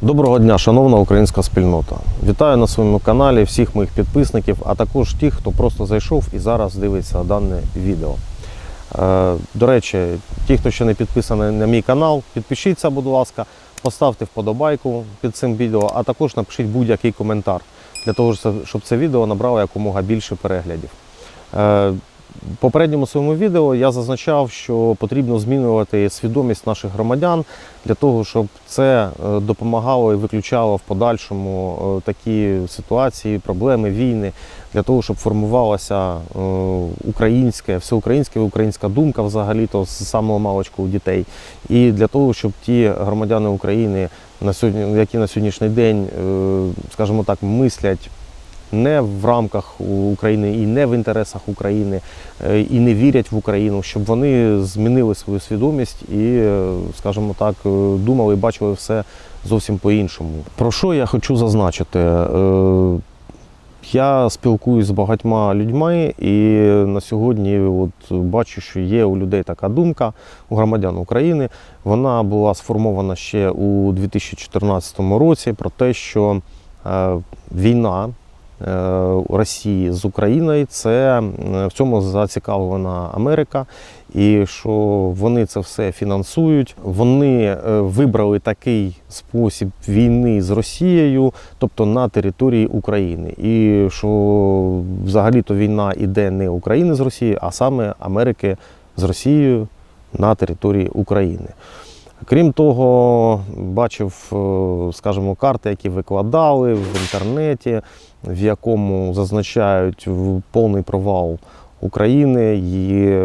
Доброго дня, шановна українська спільнота. Вітаю на своєму каналі всіх моїх підписників, а також тих, хто просто зайшов і зараз дивиться дане відео. Е, До речі, ті, хто ще не підписаний на мій канал, підпишіться, будь ласка, поставте вподобайку під цим відео, а також напишіть будь-який коментар для того, щоб це відео набрало якомога більше переглядів. В попередньому своєму відео я зазначав, що потрібно змінювати свідомість наших громадян для того, щоб це е, допомагало і виключало в подальшому е, такі ситуації, проблеми, війни, для того, щоб формувалася е, українська, всеукраїнська українська думка взагалі-то з самого маличку у дітей. І для того, щоб ті громадяни України, на сьогодні, які на сьогоднішній день, скажімо так, мислять не в рамках України і не в інтересах України, е, і не вірять в Україну, щоб вони змінили свою свідомість і, е, скажімо так, е, думали і бачили все зовсім по-іншому. Про що я хочу зазначити? Я спілкуюсь з багатьма людьми, і на сьогодні от бачу, що є у людей така думка у громадян України. Вона була сформована ще у 2014 році про те, що війна Росії з Україною це е, в цьому зацікавлена Америка, і що вони це все фінансують. Вони е, вибрали такий спосіб війни з Росією, тобто на території України, і що взагалі-то війна іде не України з Росією, а саме Америки з Росією на території України. Крім того, бачив, е, скажімо, карти, які викладали в інтернеті, в якому зазначають повний провал України, її е,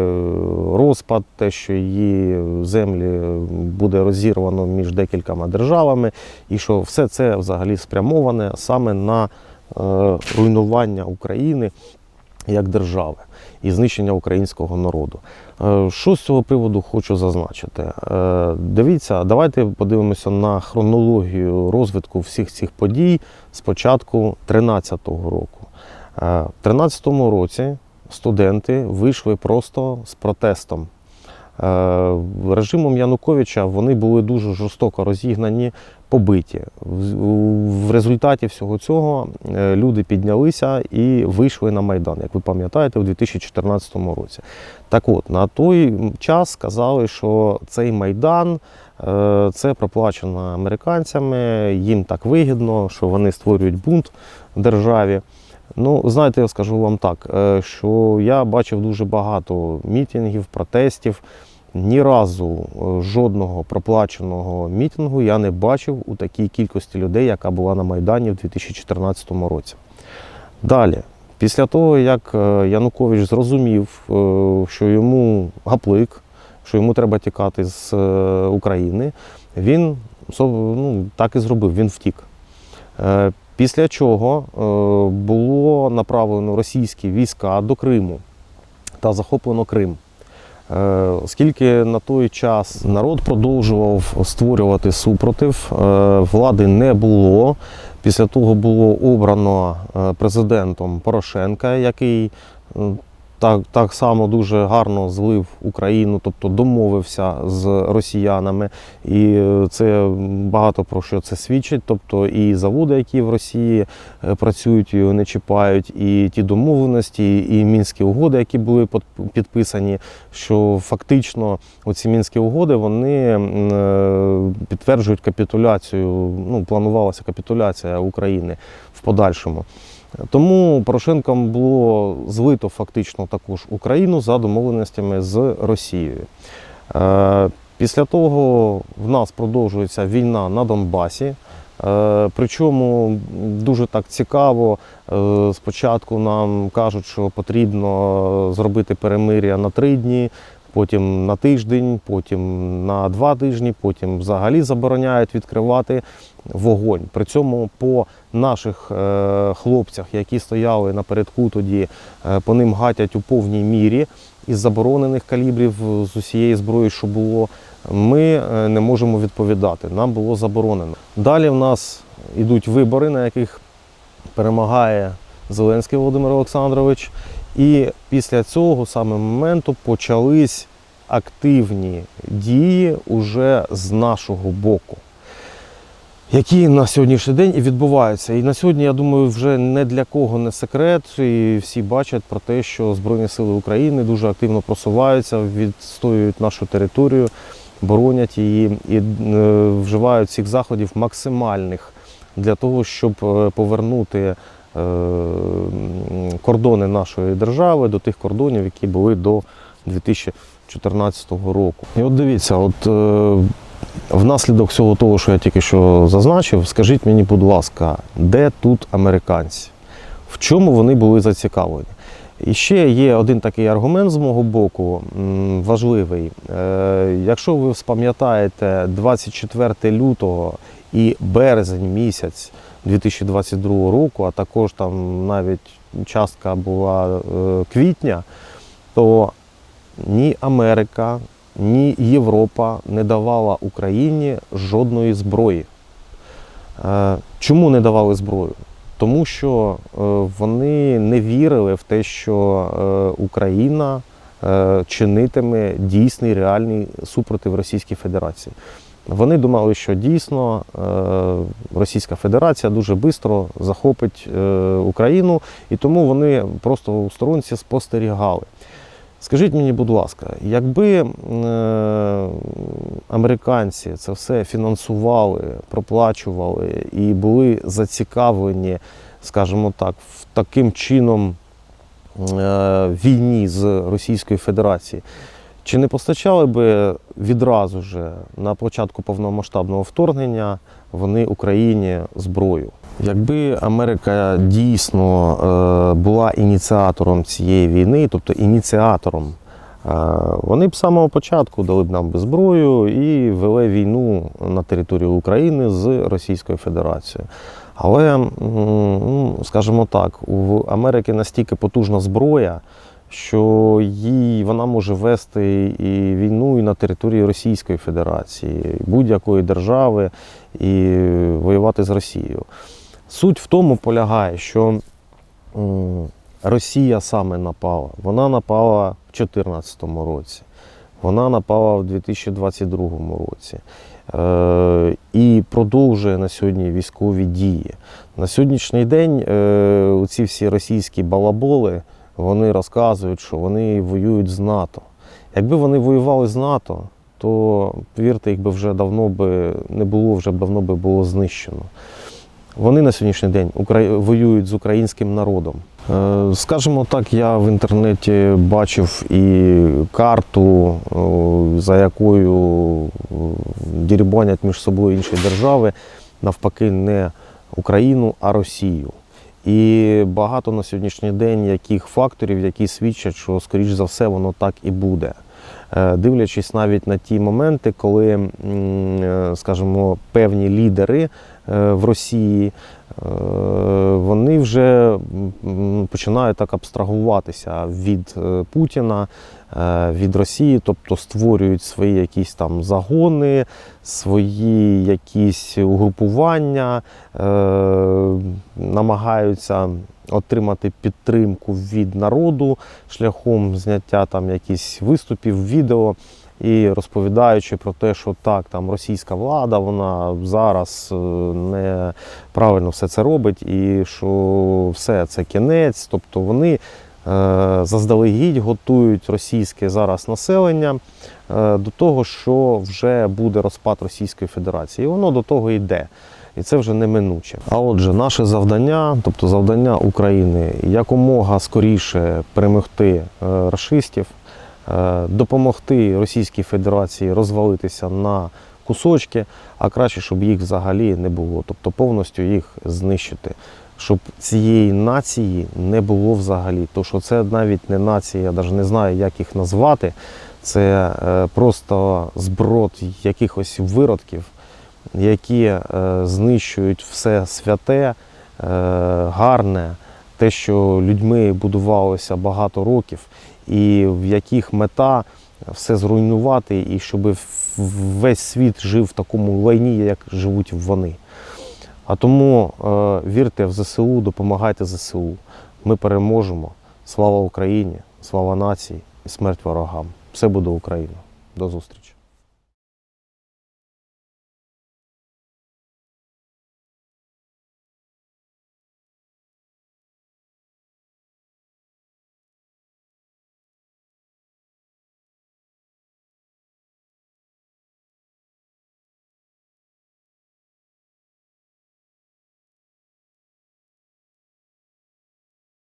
розпад, те, що її землі буде розірвано між декількома державами, і що все це взагалі спрямоване саме на е, руйнування України як держави і знищення українського народу. Е, Що з цього приводу хочу зазначити? Е, Дивіться, давайте подивимося на хронологію розвитку всіх цих подій з початку 2013 року. Е, В 2013 році студенти вийшли просто з протестом. Режимом Януковича вони були дуже жорстоко розігнані, побиті. В- результаті всього цього е, люди піднялися і вийшли на Майдан, як ви пам'ятаєте, у 2014 році. Так от, на той час сказали, що цей Майдан е, це проплачено американцями, їм так вигідно, що вони створюють бунт в державі. Ну, знаєте, я скажу вам так, е, що я бачив дуже багато мітингів, протестів. Ні разу е, жодного проплаченого мітингу я не бачив у такій кількості людей, яка була на Майдані в 2014 році. Далі, після того, як е, Янукович зрозумів, е, що йому гаплик, що йому треба тікати з України, він ну, так і зробив, він втік. Після чого було направлено російські війська до Криму та захоплено Крим. Е, Оскільки на той час народ продовжував створювати супротив, е, влади не було. Після того було обрано е, президентом Порошенка, який так, так само дуже гарно злив Україну, тобто домовився з росіянами. І е, це багато про що це свідчить. Тобто і заводи, які в Росії е, працюють, його не чіпають, і ті домовленості, і мінські угоди, які були підписані, що фактично оці мінські угоди вони е, підтверджують капітуляцію. Ну, планувалася капітуляція України в подальшому. Тому Порошенком було злито фактично також Україну за домовленостями з Росією. Е, Після того в нас продовжується війна на Донбасі. Е, Причому дуже так цікаво. е, Спочатку нам кажуть, що потрібно зробити перемир'я на три дні, потім на тиждень, потім на два тижні, потім взагалі забороняють відкривати вогонь. При цьому по наших е, хлопцях, які стояли напередку тоді, е, по ним гатять у повній мірі із заборонених калібрів з усієї зброї, що було. Ми е, не можемо відповідати. Нам було заборонено. Далі в нас йдуть вибори, на яких перемагає Зеленський Володимир Олександрович. І після цього саме моменту почались активні дії уже з нашого боку. Які на сьогоднішній день і відбуваються. І на сьогодні, я думаю, вже не для кого не секрет, і всі бачать про те, що Збройні Сили України дуже активно просуваються, відстоюють нашу територію, боронять її і е, вживають всіх заходів максимальних для того, щоб е, повернути е, кордони нашої держави до тих кордонів, які були до 2014 року. І от дивіться, от внаслідок всього того, що я тільки що зазначив, скажіть мені, будь ласка, де тут американці? В чому вони були зацікавлені? І ще є один такий аргумент з мого боку, важливий. Е, Якщо ви спам'ятаєте 24 лютого і березень місяць 2022 року, а також там навіть частка була е, квітня, то ні Америка, ні Європа не давала Україні жодної зброї. Е, Чому не давали зброю? Тому що е, вони не вірили в те, що е, Україна чинитиме дійсний реальний супротив Російській Федерації. Вони думали, що дійсно Російська Федерація дуже швидко захопить Україну, і тому вони просто у сторонці спостерігали. Скажіть мені, будь ласка, якби е, американці це все фінансували, проплачували і були зацікавлені, скажімо так, в таким чином е, війні з Російською Федерацією, чи не постачали би відразу ж на початку повномасштабного вторгнення вони Україні зброю? Якби Америка дійсно е, була ініціатором цієї війни, тобто ініціатором, е, вони б з самого початку дали б нам би зброю і вели війну на територію України з Російською Федерацією. Але, ну, скажімо так, у Америки настільки потужна зброя, що їй вона може вести і війну і на території Російської Федерації, будь-якої держави, і воювати з Росією. Суть в тому полягає, що Росія саме напала. Вона напала в 2014 році, вона напала в 2022 році е, і продовжує на сьогодні військові дії. На сьогоднішній день е, ці всі російські балаболи вони розказують, що вони воюють з НАТО. Якби вони воювали з НАТО, то повірте, їх би вже давно би не було, вже давно би було знищено. Вони на сьогоднішній день воюють з українським народом. Е, Скажімо так, я в інтернеті бачив і карту, за якою о, дірібанять між собою інші держави, навпаки, не Україну, а Росію. І багато на сьогоднішній день яких факторів, які свідчать, що, скоріш за все, воно так і буде. Е, Дивлячись навіть на ті моменти, коли, е, скажімо, певні лідери в Росії, е, вони вже починають так абстрагуватися від е, Путіна, е, від Росії, тобто створюють свої якісь там загони, свої якісь угрупування, е, намагаються отримати підтримку від народу шляхом зняття там якісь виступів, відео і розповідаючи про те, що так, там російська влада, вона зараз е, неправильно все це робить, і що все це кінець. Тобто вони е, заздалегідь готують російське зараз населення е, до того, що вже буде розпад Російської Федерації. І воно до того йде. І це вже неминуче. А отже, наше завдання, тобто завдання України, якомога скоріше перемогти рашистів, е, допомогти Російській Федерації розвалитися на кусочки, а краще, щоб їх взагалі не було, тобто повністю їх знищити. Щоб цієї нації не було взагалі. То що це навіть не нація, я навіть не знаю, як їх назвати. Це е, просто зброд якихось виродків, які е, знищують все святе, е, гарне, те, що людьми будувалося багато років, і в яких мета все зруйнувати, і щоб весь світ жив в такому лайні, як живуть вони. А тому е, вірте в ЗСУ, допомагайте ЗСУ. Ми переможемо. Слава Україні, слава нації і смерть ворогам. Все буде Україна. До зустрічі.